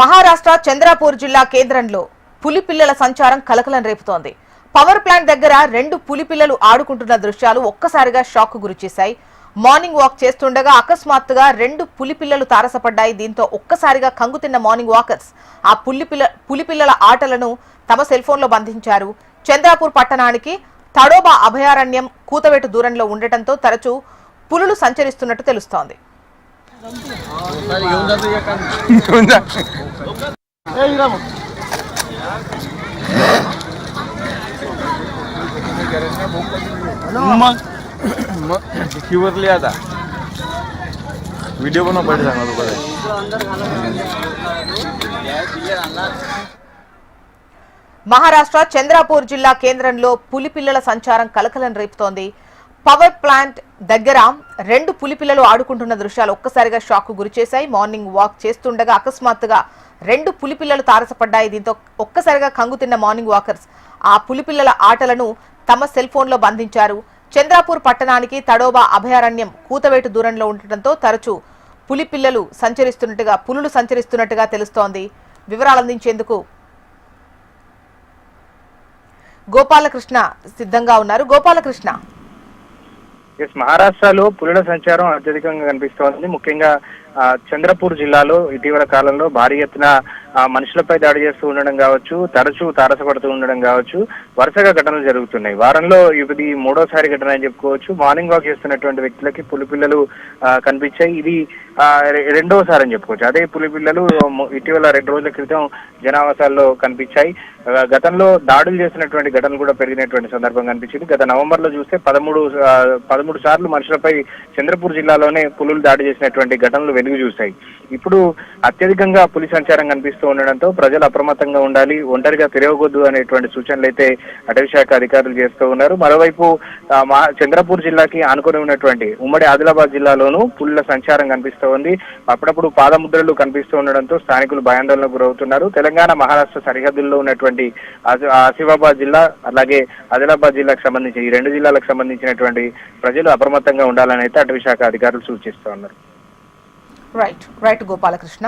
మహారాష్ట్ర చంద్రాపూర్ జిల్లా కేంద్రంలో పులి పిల్లల సంచారం కలకలం రేపుతోంది. పవర్ ప్లాంట్ దగ్గర రెండు పులి పిల్లలు ఆడుకుంటున్న దృశ్యాలు ఒక్కసారిగా షాక్ గురిచేశాయి. మార్నింగ్ వాక్ చేస్తుండగా అకస్మాత్తుగా రెండు పులి పిల్లలు తారసపడ్డాయి. దీంతో ఒక్కసారిగా కంగుతిన్న మార్నింగ్ వాకర్స్ ఆ పులి పిల్ల పులి పిల్లల ఆటలను తమ సెల్ ఫోన్లో బంధించారు. చంద్రాపూర్ పట్టణానికి తడోబా అభయారణ్యం కూతవేటు దూరంలో ఉండటంతో తరచూ పులులు సంచరిస్తున్నట్టు తెలుస్తోంది. घेऊन जा मग मग शिवरली आता व्हिडिओ बनव पहिले सांगा लोक మహారాష్ట్ర చంద్రాపూర్ జిల్లా కేంద్రంలో పులి పిల్లల సంచారం కలకలం రేపుతోంది పవర్ ప్లాంట్ దగ్గర రెండు పులిపిల్లలు ఆడుకుంటున్న దృశ్యాలు ఒక్కసారిగా షాక్ గురిచేశాయి. మార్నింగ్ వాక్ చేస్తుండగా అకస్మాత్తుగా రెండు పులిపిల్లలు తారసపడ్డాయి. దీంతో ఒక్కసారిగా కంగుతిన్న మార్నింగ్ వాకర్స్ ఆ పులిపిల్లల ఆటలను తమ సెల్ ఫోన్లో బంధించారు. చంద్రాపూర్ పట్టణానికి తడోబా అభయారణ్యం కూతవేటు దూరంలో ఉండటంతో తరచూ పులి పిల్లలు సంచరిస్తున్నట్టుగా పులులు సంచరిస్తున్నట్టుగా తెలుస్తోంది. వివరాలు అందించేందుకు గోపాలకృష్ణ సిద్ధంగా ఉన్నారు. గోపాలకృష్ణ. ఎస్ మహారాష్ట్రలో పులుల సంచారం అత్యధికంగా కనిపిస్తోంది ముఖ్యంగా చంద్రపూర్ జిల్లాలో ఇటీవల కాలంలో భారీ ఎత్తున ఆ, మనుషులపై దాడి చేస్తూ ఉండడం కావచ్చు తరచూ తారసపడుతూ ఉండడం కావచ్చు వరుసగా ఘటనలు జరుగుతున్నాయి. వారంలో ఇది మూడోసారి ఘటన అని చెప్పుకోవచ్చు. మార్నింగ్ వాక్ చేస్తున్నటువంటి వ్యక్తులకి పులిపిల్లలు కనిపించాయి. ఇది ఆ, రెండోసారి అని చెప్పుకోవచ్చు. అదే పులిపిల్లలు ఇటీవల రెండు రోజుల క్రితం జనావాసాల్లో కనిపించాయి. గతంలో దాడులు చేసినటువంటి ఘటనలు కూడా పెరిగినటువంటి సందర్భం కనిపించింది. గత నవంబర్లో చూస్తే పదమూడు పదమూడు సార్లు మనుషులపై చంద్రపూర్ జిల్లాలోనే పులులు దాడి చేసినటువంటి ఘటనలు వెలుగు చూశాయి. ఇప్పుడు అత్యధికంగా పులి సంచారం కనిపిస్తూ ఉండడంతో ప్రజలు అప్రమత్తంగా ఉండాలి ఒంటరిగా తిరగకూడదు అనేటువంటి సూచనలు అయితే అటవీ శాఖ అధికారులు చేస్తూ ఉన్నారు. మరోవైపు మా చంద్రపూర్ జిల్లాకి ఆనుకొని ఉన్నటువంటి ఉమ్మడి ఆదిలాబాద్ జిల్లాలోనూ పులుల సంచారం కనిపిస్తూ ఉంది. అప్పుడప్పుడు పాదముద్రలు కనిపిస్తూ ఉండడంతో స్థానికులు భయాందోళనకు గురవుతున్నారు. తెలంగాణ మహారాష్ట్ర సరిహద్దుల్లో ఉన్నటువంటి ఆసిఫాబాద్ జిల్లా అలాగే ఆదిలాబాద్ జిల్లాకు సంబంధించి ఈ రెండు జిల్లాలకు సంబంధించినటువంటి ప్రజలు అప్రమత్తంగా ఉండాలని అయితే అటవీ శాఖ అధికారులు సూచిస్తూ ఉన్నారు. Right right Gopalakrishna